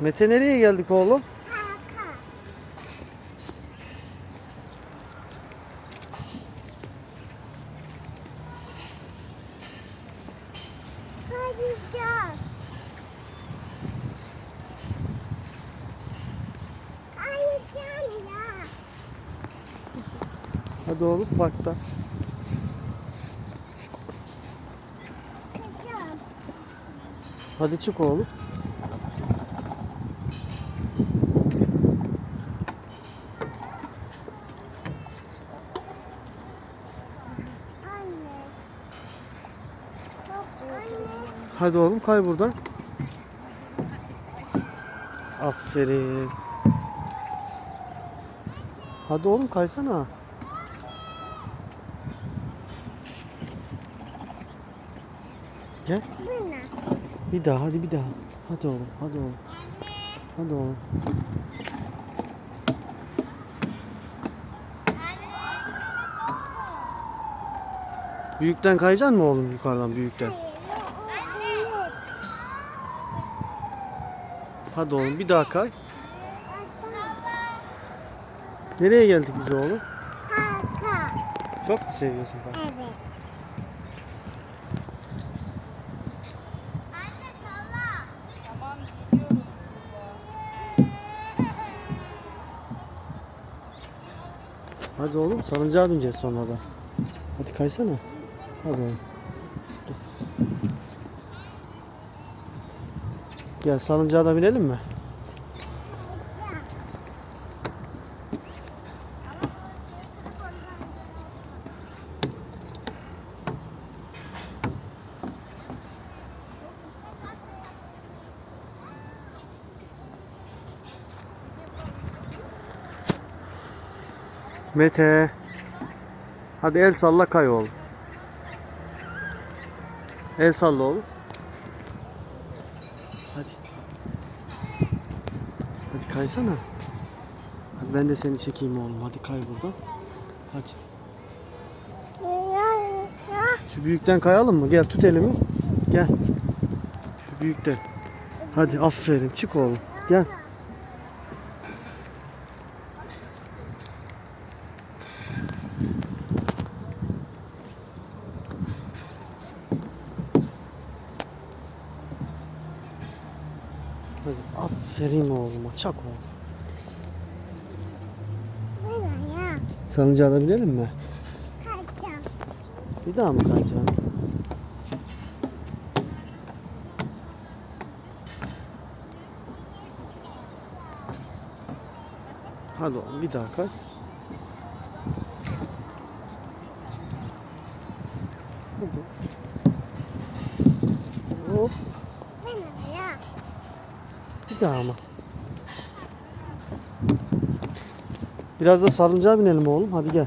Mete nereye geldik oğlum? Parka. Kayacağız. Kayacağım ya. Hadi oğlum parkta. Hadi çık oğlum. Anne. Yok anne. Hadi oğlum kay buradan. Aferin. Hadi oğlum kaysana. Gel. Bir daha hadi bir daha. Hadi oğlum hadi oğlum. Hadi oğlum. Büyükten kayacaksın mı oğlum yukarıdan büyükten? Anne. Hadi oğlum bir daha kay. Nereye geldik biz oğlum? Parka. Çok mu seviyorsun parkı? Evet. Hadi oğlum salıncağa bineceğiz sonra da. Hadi kaysana. Hadi oğlum. Gel. Salıncağa da binelim mi? Mete. Hadi el salla kay oğlum. El salla oğlum. Hadi. Hadi kaysana. Hadi ben de seni çekeyim oğlum. Hadi kay buradan. Hadi. Şu büyükten kayalım mı? Gel tut elimi. Gel. Şu büyükten. Hadi aferin. Çık oğlum. Gel. Hadi aferin oğluma. Çak oğlum. Salıncağa da binelim mi? Kayacağım. Bir daha mı kayacaksın? Hadi oğlum bir daha kay. Hadi. Hop? Bir daha ama. Biraz da salıncağa binelim oğlum. Hadi gel.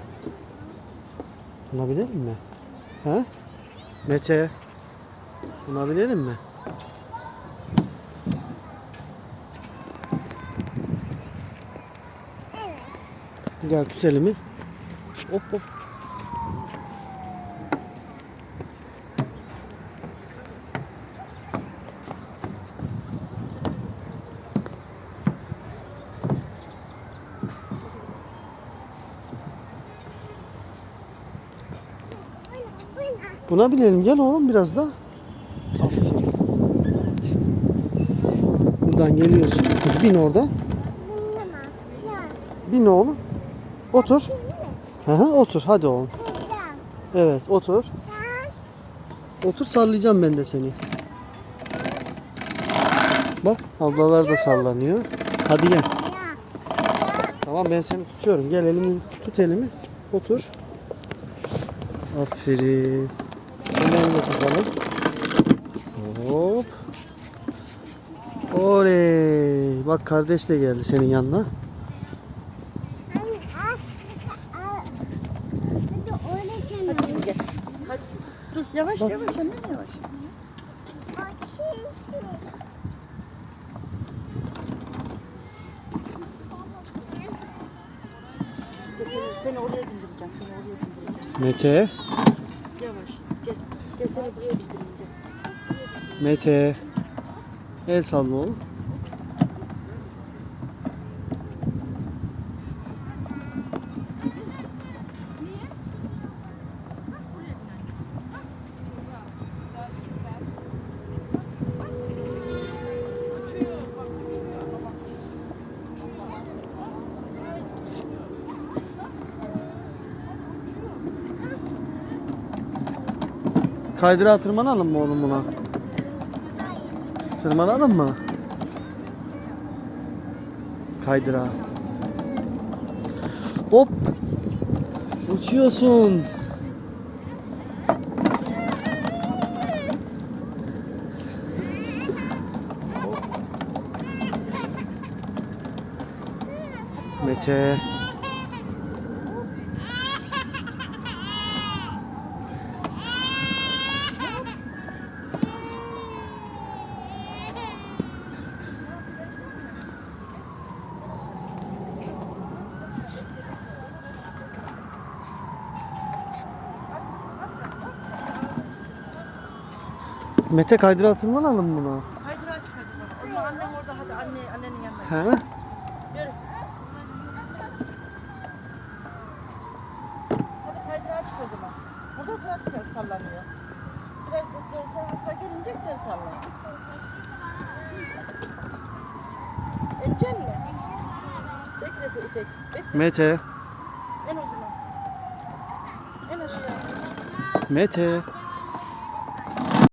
Buna binelim mi? He? Mete. Buna binelim mi? Gel tut elimi. Hop hop. Buna binelim. Gel oğlum biraz da. Aferin. Hadi. Buradan geliyorsun. Bin ya. Bin oğlum. Otur. Hı hı, otur. Hadi oğlum. Evet otur. Otur sallayacağım ben de seni. Bak ablalar da sallanıyor. Hadi gel. Tamam ben seni tutuyorum. Gel elimi tut elimi. Otur. Aferin. Ellerini de tutalım. Hop. Oley. Bak kardeş de geldi senin yanına. Dur yavaş yavaş annem yavaş. Seni, seni oraya bindireceğim. Seni oraya bindireceğim. Mete. Yavaş. Gel. Gel seni buraya bindireyim. Gel. Mete. El salla oğlum. Kaydırağa tırmanalım mı oğlum buna? Tırmanalım mı? Kaydırağa. Hop. Uçuyorsun. Mete. Mete kaydırağa tırmanalım mı buna? Kaydırağa çık hadi bana. O zaman annem orada hadi anne, annenin yanına. He? Yürü. Hadi kaydırağa çık o zaman. Burada Fırat da sallanıyor. Sıra, sıra, sıra gelince sen salla. Edeceksin mi? Bekle be İpek. Bekle. Mete. En o zaman. En aşağı. Mete.